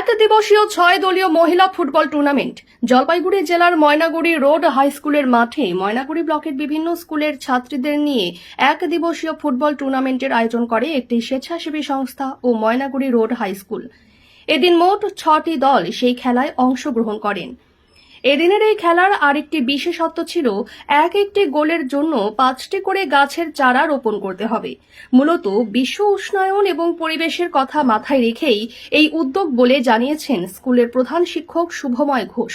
এক দিবসীয় ছয় দলীয় মহিলা ফুটবল টুর্নামেন্ট জলপাইগুড়ি জেলার ময়নাগুড়ি রোড হাই স্কুলের মাঠে ময়নাগুড়ি ব্লকের বিভিন্ন স্কুলের ছাত্রীদের নিয়ে এক দিবসীয় ফুটবল টুর্নামেন্টের আয়োজন করে একটি স্বেচ্ছাসেবী সংস্থা ও ময়নাগুড়ি রোড হাই স্কুল। এদিন মোট ছটি দল সেই খেলায় অংশগ্রহণ করেন। এদিনের এই খেলার আরেকটি বিশেষত্ব ছিল এক একটি গোলের জন্য পাঁচটি করে গাছের চারা রোপণ করতে হবে। মূলত বিশ্ব উষ্ণায়ন এবং পরিবেশের কথা মাথায় রেখেই এই উদ্যোগ বলে জানিয়েছেন স্কুলের প্রধান শিক্ষক শুভময় ঘোষ।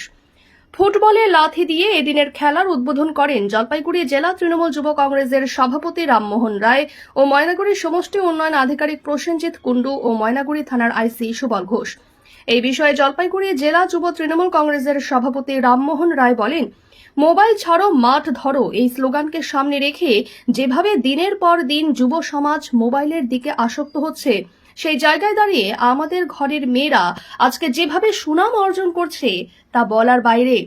ফুটবলে লাথি দিয়ে এদিনের খেলার উদ্বোধন করেন জলপাইগুড়ি জেলা তৃণমূল যুব কংগ্রেসের সভাপতি রামমোহন রায় ও ময়নাগুড়ি সমষ্টি উন্নয়ন আধিকারিক প্রসেনজিৎ কুণ্ডু ও ময়নাগুড়ি থানার আইসি সুবল ঘোষ। এই বিষয়ে জলপাইগুড়ি জেলা যুব তৃণমূল কংগ্রেসের সভাপতি রামমোহন রায় বলেন, মোবাইল ছাড়ো, মাঠ ধরো এই স্লোগানকে সামনে রেখে যেভাবে দিনের পর দিন যুব সমাজ মোবাইলের দিকে আসক্ত হচ্ছে, সেই জায়গায় দাঁড়িয়ে আমাদের ঘরের মেয়েরা আজকে যেভাবে সুনাম অর্জন করছে তা বলার বাইরে।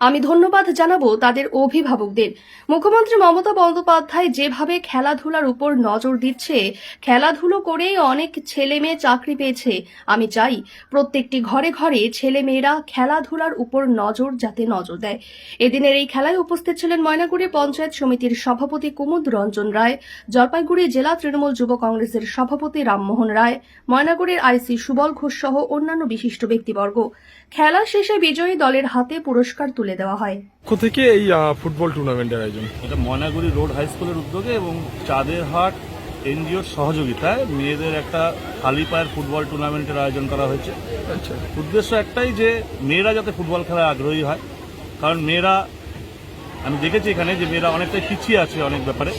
আমি ধন্যবাদ জানাব তাদের অভিভাবকদের। মুখ্যমন্ত্রী মমতা বন্দ্যোপাধ্যায় যেভাবে খেলাধুলার উপর নজর দিচ্ছে, খেলাধুলো করেই অনেক ছেলে মেয়ে চাকরি পেয়েছে। আমি চাই প্রত্যেকটি ঘরে ঘরে ছেলে মেয়েরা খেলাধুলার উপর নজর যাতে নজর দেয়। এদিনের এই খেলায় উপস্থিত ছিলেন ময়নাগুড়ি পঞ্চায়েত সমিতির সভাপতি কুমুদ রঞ্জন রায়, জলপাইগুড়ি জেলা তৃণমূল যুব কংগ্রেসের সভাপতি রামমোহন রায়, ময়নাগুড়ির আইসি সুবল ঘোষ সহ অন্যান্য বিশিষ্ট ব্যক্তিবর্গ। খেলা শেষে বিজয়ী দলের হাতে পুরস্কার তুলে দেওয়া হয়। কোথা থেকে এই ফুটবল টুর্নামেন্টের আয়োজন? এটা ময়নাগুড়ি রোড হাই স্কুলের উদ্যোগে এবং চাঁদেরহাট এনজিওর সহযোগিতায় মেয়েদের একটা খালি পায়ের ফুটবল টুর্নামেন্টের আয়োজন করা হয়েছে। আচ্ছা। উদ্দেশ্য একটাই যে মেয়েরা যাতে ফুটবল খেলায় আগ্রহী হয়। কারণ মেয়েরা আমি দেখেছি এখানে যে মেয়েরা অনেকটাই পিছিয়ে আছে অনেক ব্যাপারে।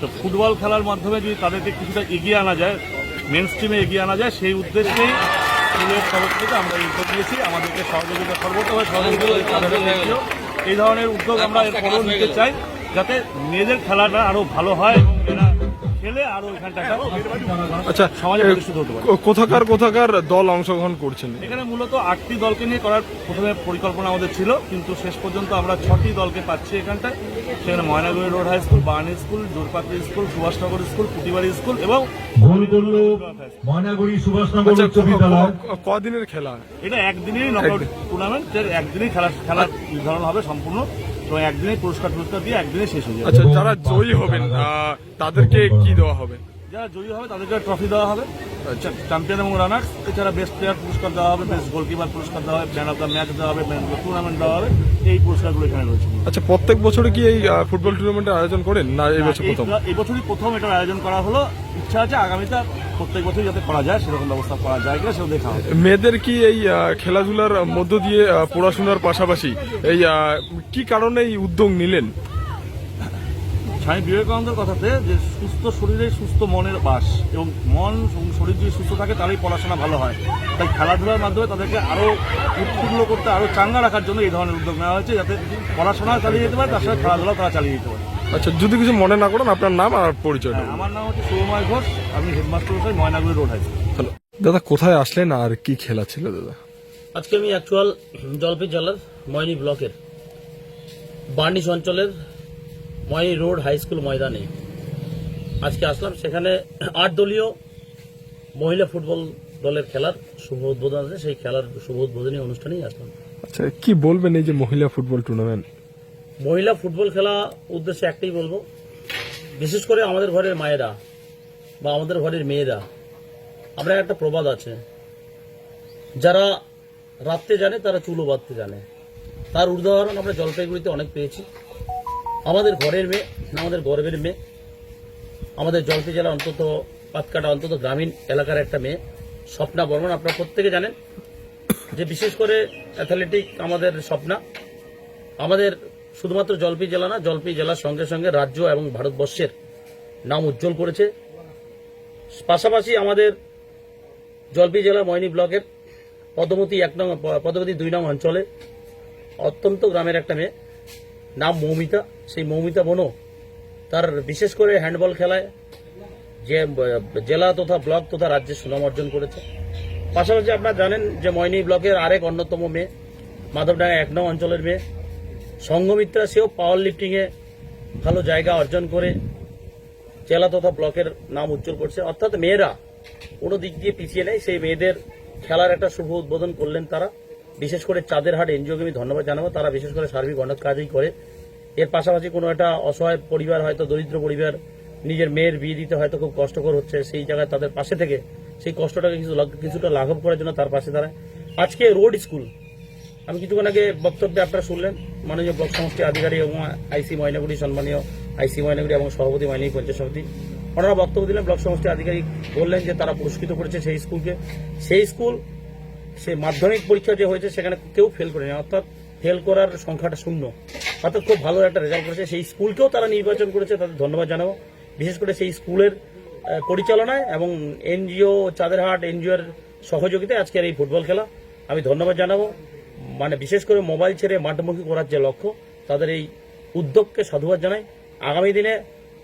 তো ফুটবল খেলার মাধ্যমে যদি তাদেরকে কিছুটা এগিয়ে আনা যায় মেন স্ট্রিমে এগিয়ে আনা যায় সেই উদ্দেশ্যেই স্কুলের তরফ থেকে আমরা উদ্যোগ নিয়েছি। আমাদেরকে সহযোগিতা সর্বতভাবে সহযোগিতা এই ধরনের উদ্যোগ আমরা এরপরও নিতে চাই, যাতে মেয়েদের খেলাটা আরও ভালো হয় আচ্ছা কোথাকার কোথাকার দল অংশগ্রহণ করছেন? এখানে মূলত আটটি দলকে নিয়ে করার প্রথমে পরিকল্পনা আমাদের ছিল কিন্তু শেষ পর্যন্ত আমরা ছটি দলকে পাচ্ছি এখানটায়। সেখানে Maynaguri road high school Barni school Jorpati school Subhashnagar school Putibari school এবং ময়নাগুড়ি সুভাষনগর আচ্ছা উচ্চ বিদ্যালয়। ক- ক- কদিনের খেলা? এটা একদিনেরই নকআউট টুর্নামেন্ট একদিনেই খেলা খেলার নির্ধারণ হবে সম্পূর্ণ। এবং একদিনে পুরস্কার টুরস্কার দিয়ে একদিনে শেষ হয়ে যাবে। আচ্ছা যারা জয়ী হবেন আহ, তাদেরকে কি দেওয়া হবে? যারা জয়ী হবে তাদেরকে ট্রফি দেওয়া হবে। চ্যাম্পিয়ন এবং রানার্স এছাড়া বেস্ট প্লেয়ার পুরস্কার দেওয়া হবে বেস্ট গোলকিপার পুরস্কার দেওয়া হবে ম্যান অফ দ্য ম্যাচ দেওয়া হবে ম্যান অফ দ্য টুর্নামেন্ট দেওয়া হবে এই পুরস্কারগুলো এখানে রয়েছে। আচ্ছা প্রত্যেক বছরে কি এই ফুটবল টুর্নামেন্টের আয়োজন করেন না এই বছর প্রথম? এই বছরই প্রথম এটার আয়োজন করা হলো। ইচ্ছা আছে আগামীতে প্রত্যেক বছরই যাতে করা যায় সেরকম ব্যবস্থা করা যায় কিনা সেটা দেখা হবে। মেয়েদের কি এই খেলাধুলার মধ্য দিয়ে পড়াশোনার পাশাপাশি এই কি কারণে এই উদ্যোগ নিলেন? স্বামী বিবেকানন্দের কথাতে যে সুস্থ শরীরে সুস্থ মনের বাস এবং মন এবং শরীর যদি সুস্থ থাকে তারই পড়াশোনা ভালো হয়। তাই খেলাধুলার মাধ্যমে তাদেরকে আরও উৎফুল্ল করতে আরও চাঙ্গা রাখার জন্য এই ধরনের উদ্যোগ নেওয়া হয়েছে যাতে পড়াশোনা চালিয়ে যেতে পারে তার সাথে খেলাধুলা তারা চালিয়ে যেতে পারে। আচ্ছা যদি কিছু মনে না করেন আপনার নাম আর পরিচয় হ্যাঁ, আমার নাম হচ্ছে শুভময় ঘোষ আমি হেডমাস্টার হচ্ছে ময়নাগুড়ি রোড হাই দাদা কোথায় আসলেন আর কি খেলা ছিল দাদা? আজকে আমি অ্যাকচুয়াল জলপাই জেলার ময়নি ব্লকের বার্নিশ অঞ্চলের ময়নি রোড হাই স্কুল ময়দানে। আজকে আসলাম সেখানে আট দলীয় মহিলা ফুটবল দলের খেলার শুভ উদ্বোধন আছে। সেই খেলার শুভ উদ্বোধনী অনুষ্ঠানেই আসলাম। আচ্ছা কি বলবেন এই যে মহিলা ফুটবল টুর্নামেন্ট মহিলা ফুটবল খেলা উদ্দেশ্যে একটাই বলব বিশেষ করে আমাদের ঘরের মায়েরা বা আমাদের ঘরের মেয়েরা আমরা একটা প্রবাদ আছে। যারা রাত্রে জানে তারা চুলো বাঁধতে জানে। তার উদাহরণ আমরা জলপাইগুড়িতে অনেক পেয়েছি। আমাদের ঘরের মেয়ে, আমাদের গর্বের মেয়ে, আমাদের জলপাই জেলা অন্তত পাতকাটা, অন্তত গ্রামীণ এলাকার একটা মেয়ে, স্বপ্না বর্মন, আপনারা প্রত্যেকে জানেন যে বিশেষ করে অ্যাথলেটিক আমাদের স্বপ্না, আমাদের শুধুমাত্র জলপাই জেলা না জলপাই জেলার সঙ্গে সঙ্গে রাজ্য এবং ভারতবর্ষের নাম উজ্জ্বল করেছে। পাশাপাশি আমাদের জলপাই জেলা ময়নি ব্লকের পদমতি এক নং, পদমতি দুই নং অঞ্চলে অত্যন্ত গ্রামের একটা মেয়ে। নাম মৌমিতা, সেই মৌমিতা বনো। তার বিশেষ করে হ্যান্ডবল খেলায় যে জেলা তথা ব্লক তথা রাজ্যে সুনাম অর্জন করেছে। পাশাপাশি আপনারা জানেন যে ময়নি ব্লকের আরেক অন্যতম মেয়ে, মাধবডাঙ্গা এক নং অঞ্চলের মেয়ে। সঙ্গমিত্রা সেও পাওয়ার লিফটিংয়ে ভালো জায়গা অর্জন করে জেলা তথা ব্লকের নাম উজ্জ্বল করছে। অর্থাৎ মেয়েরা কোনো দিক দিয়ে পিছিয়ে নেই, সেই মেয়েদের খেলার একটা শুভ উদ্বোধন করলেন তারা। বিশেষ করে চাঁদের হাট এনজিওকে আমি ধন্যবাদ জানাব। তারা বিশেষ করে সার্বিক অনেক কাজই করে। এর পাশাপাশি কোনো একটা অসহায় পরিবার হয়তো, দরিদ্র পরিবার, নিজের মেয়ের বিয়ে দিতে হয়তো খুব কষ্টকর হচ্ছে, সেই জায়গায় তাদের পাশে থেকে সেই কষ্টটাকে কিছু কিছুটা লাঘব করার জন্য তার পাশে দাঁড়ায় আজকে রোড স্কুল। আমি কিছুক্ষণ আগে বক্তব্যে আপনারা শুনলেন, মাননীয় ব্লক সমষ্টি আধিকারিক এবং আইসি ময়নাগুড়ি, সম্মানীয় আইসি ময়নাগুড়ি এবং সভাপতি ময়নাগুড়ি পঞ্চায়েত সমিতি। ওনারা বক্তব্য দিলেন, ব্লক সমষ্টি আধিকারিক বললেন যে তারা পুরস্কৃত করেছে সেই স্কুলকে। সেই স্কুল সে মাধ্যমিক পরীক্ষা যে হয়েছে সেখানে কেউ ফেল করেনি, অর্থাৎ ফেল করার সংখ্যাটা শূন্য। অর্থাৎ খুব ভালো একটা রেজাল্ট করেছে। সেই স্কুলকেও তারা নির্বাচন করেছে, তাদের ধন্যবাদ জানাব। বিশেষ করে সেই স্কুলের পরিচালনায় এবং এনজিও চাঁদেরহাট এনজিওর সহযোগিতায় আজকের এই ফুটবল খেলা। আমি ধন্যবাদ জানাব। মানে বিশেষ করে মোবাইল ছেড়ে মাঠমুখী করার যে লক্ষ্য, তাদের এই উদ্যোগকে সাধুবাদ জানাই। আগামী দিনে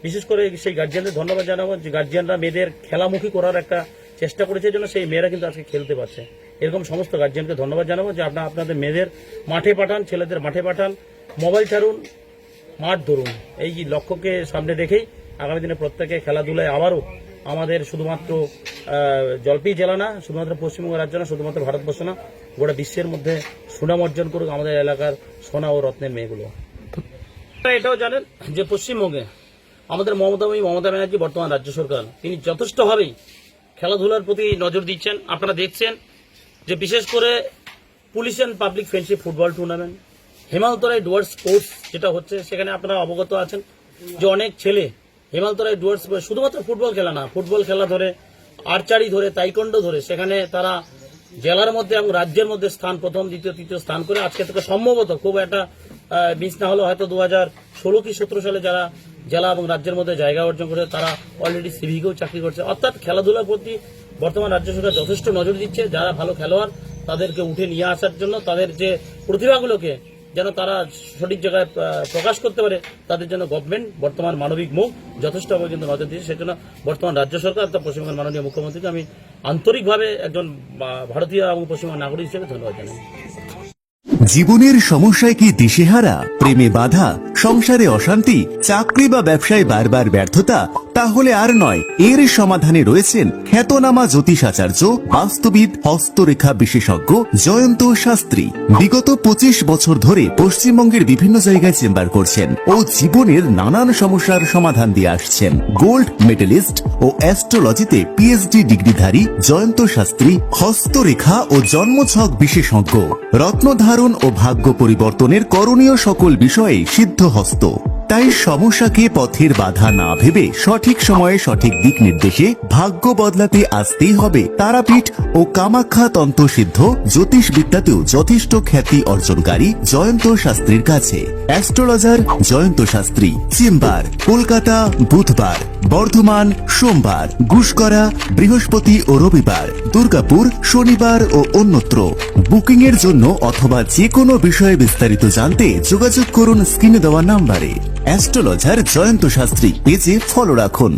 বিশেষ করে সেই গার্জিয়ানদের ধন্যবাদ জানাব যে গার্জিয়ানরা মেয়েদের খেলামুখী করার একটা চেষ্টা করেছে জন্য সেই মেয়েরা কিন্তু আজকে খেলতে পারছে। এরকম সমস্ত গার্জিয়ানকে ধন্যবাদ জানাব যে আপনারা আপনাদের মেয়েদের মাঠে পাঠান, ছেলেদের মাঠে পাঠান, মোবাইল ছাড়ুন, মাঠ ধরুন। এই লক্ষ্যকে সামনে রেখেই আগামী দিনে প্রত্যেকে খেলাধুলায় আবারও আমাদের শুধুমাত্র জলপাই জেলা না, শুধুমাত্র পশ্চিমবঙ্গ রাজ্য না, শুধুমাত্র ভারতবর্ষ না, গোটা বিশ্বের মধ্যে সুনাম অর্জন করুক আমাদের এলাকার সোনা ও রত্নের মেয়েগুলো। এটাও জানেন যে পশ্চিমবঙ্গে আমাদের মমতাময়ী মমতা ব্যানার্জি বর্তমান রাজ্য সরকার। তিনি যথেষ্টভাবেই খেলাধুলার প্রতি নজর দিচ্ছেন। আপনারা দেখছেন যে বিশেষ করে police and public friendship football tournament হেমালতরাই Dooars sports যেটা হচ্ছে, সেখানে আপনারা অবগত আছেন যে অনেক ছেলে হেমালতরাই ডুয়ার্স শুধুমাত্র ফুটবল খেলা না ফুটবল খেলা ধরে আর্চারি ধরে তাইকন্ড ধরে, সেখানে তারা জেলার মধ্যে এবং রাজ্যের মধ্যে স্থান, প্রথম, দ্বিতীয়, তৃতীয় স্থান করে আজকে থেকে সম্ভবত খুব একটা মিস না হলেও হয়তো দু হাজার ষোলো কি সতেরো সালে যারা জেলা এবং রাজ্যের মধ্যে জায়গা অর্জন করে, তারা অলরেডি সিভিকেও চাকরি করছে। অর্থাৎ খেলাধুলার প্রতি বর্তমান রাজ্য সরকার যথেষ্ট নজর দিচ্ছে। যারা ভালো খেলোয়াড়, তাদেরকে উঠে নিয়ে আসার জন্য তাদের যে প্রতিভাগুলোকে যেন তারা সঠিক জায়গায় প্রকাশ করতে পারে, তাদের জন্য গভর্নমেন্ট বর্তমান মানবিক মুখ যথেষ্টভাবে কিন্তু নজর দিচ্ছে সেজন্য বর্তমান রাজ্য সরকার অর্থাৎ পশ্চিমবঙ্গের মাননীয় মুখ্যমন্ত্রীকে আমি আন্তরিকভাবে একজন ভারতীয় এবং পশ্চিমবঙ্গ নাগরিক হিসেবে ধন্যবাদ জানাই। জীবনের সমস্যায় কি দিশেহারা? প্রেমে বাধা? সংসারে অশান্তি? চাকরি বা ব্যবসায় বারবার ব্যর্থতা? তাহলে আর নয় এর সমাধানে রয়েছেন খ্যাতনামা জ্যোতিষাচার্য, বাস্তুবিদ, হস্তরেখা বিশেষজ্ঞ জয়ন্ত শাস্ত্রী। বিগত পঁচিশ বছর ধরে পশ্চিমবঙ্গের বিভিন্ন জায়গায় চেম্বার করছেন ও জীবনের নানান সমস্যার সমাধান দিয়ে আসছেন। গোল্ড মেডেলিস্ট ও অ্যাস্ট্রোলজিতে পিএইচডি ডিগ্রিধারী জয়ন্ত শাস্ত্রী হস্তরেখা ও জন্মছক বিশেষজ্ঞ। রত্নধারণ ও ভাগ্য পরিবর্তনের করণীয় সকল বিষয়ে সিদ্ধহস্ত। তাই সমস্যাকে পথের বাধা না ভেবে সঠিক সময়ে সঠিক দিক নির্দেশে ভাগ্য বদলাতে আসতেই হবে তারাপীঠ ও কামাখ্যা তন্ত্র সিদ্ধ জ্যোতিষ বিদ্যাতেও যথেষ্ট খ্যাতি অর্জনকারী জয়ন্ত শাস্ত্রীর কাছে। অ্যাস্ট্রোলজার জয়ন্ত শাস্ত্রী, চেম্বার, কলকাতা, বুধবার। বর্ধমান, সোমবার, গুসকরা, বৃহস্পতি ও রবিবার, দুর্গাপুর, শনিবার ও অন্যত্র। বুকিং এর জন্য অথবা যে কোনো বিষয়ে বিস্তারিত জানতে যোগাযোগ করুন স্ক্রিনে দেওয়া নাম্বারে। অ্যাস্ট্রোলজার জয়ন্ত শাস্ত্রী পেজে ফলো রাখুন।